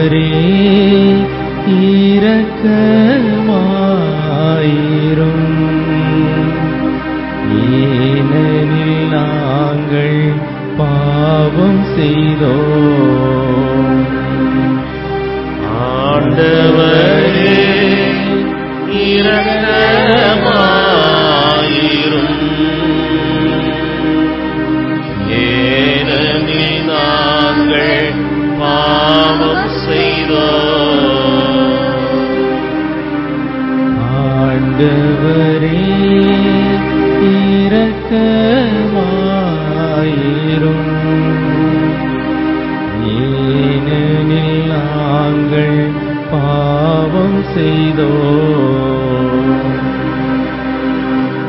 கர்த்தரே இரக்கமாயிரும். ஏனெனில் நாங்கள் பாவம் செய்தோம். ஆண்டவர் ஆண்டவரே இரக்கமாயிரும். ஏனெனில் நாங்கள் பாவம் செய்தோம்.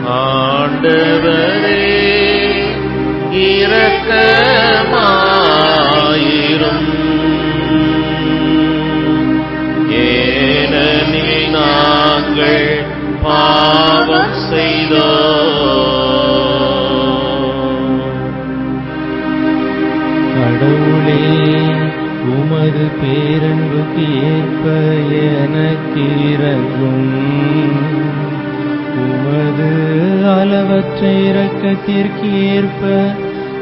ஆண்டவரே ஏற்ப உமது அளவற்ற இரக்கத்திற்கு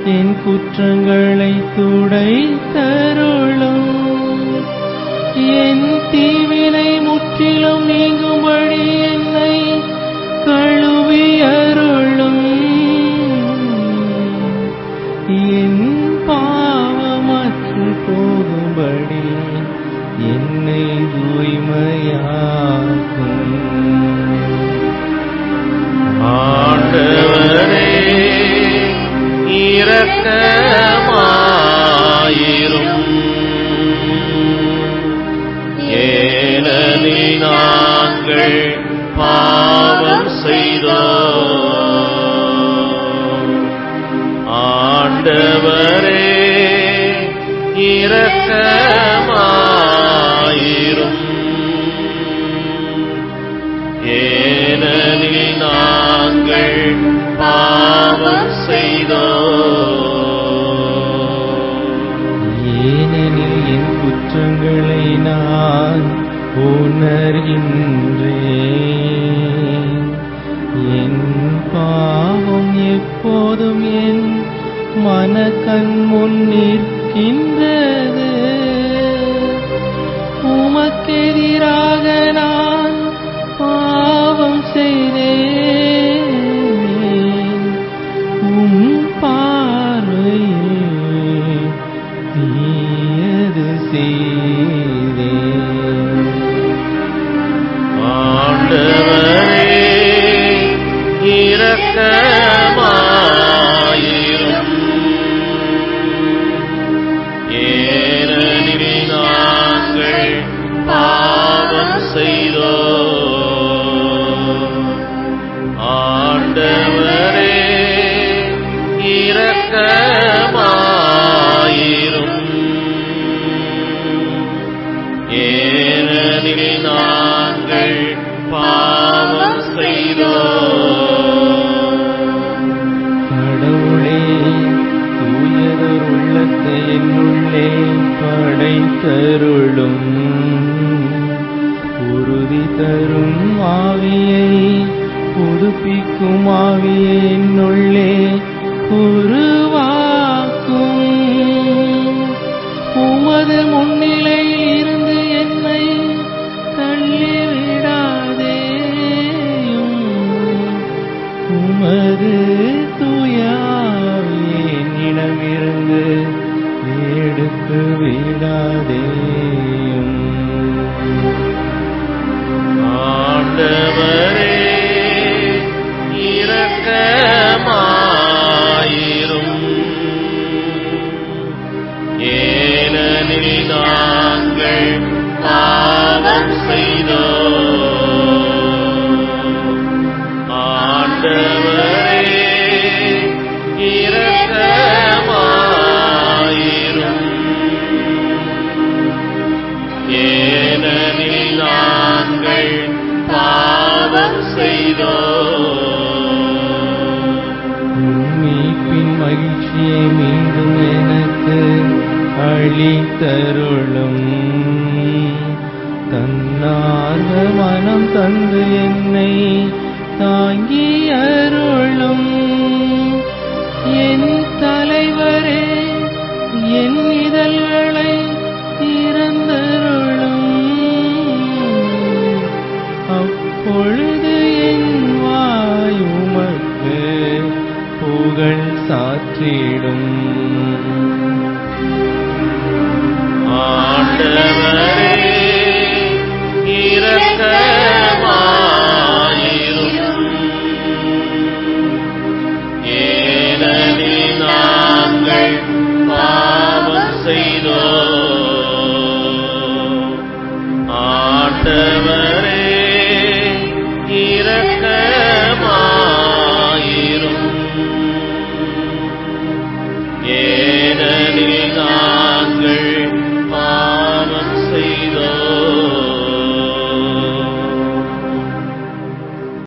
என் குற்றங்களை துடை தருளும் என் தீவினை முற்றிலும் நீங்கும்படியே நாங்கள் பாவம் செய்தோம். ஆண்டவரே இரக்கமாயிரும். ஏனெனில் நாங்கள் பா உணர்கின்றேன் என் பாவம் எப்போதும் என் மனக்கண் முன் நிற்கின்ற ஏனெனில் நாங்கள் பாவம் செய்தோம் ஆண்டவரே இரக்கமாயிரும். ஏனெனில் நாங்கள் பாவம் செய்தோம் தருளும். தன்னார்ந்த மனம் தந்து என்னை தாங்கி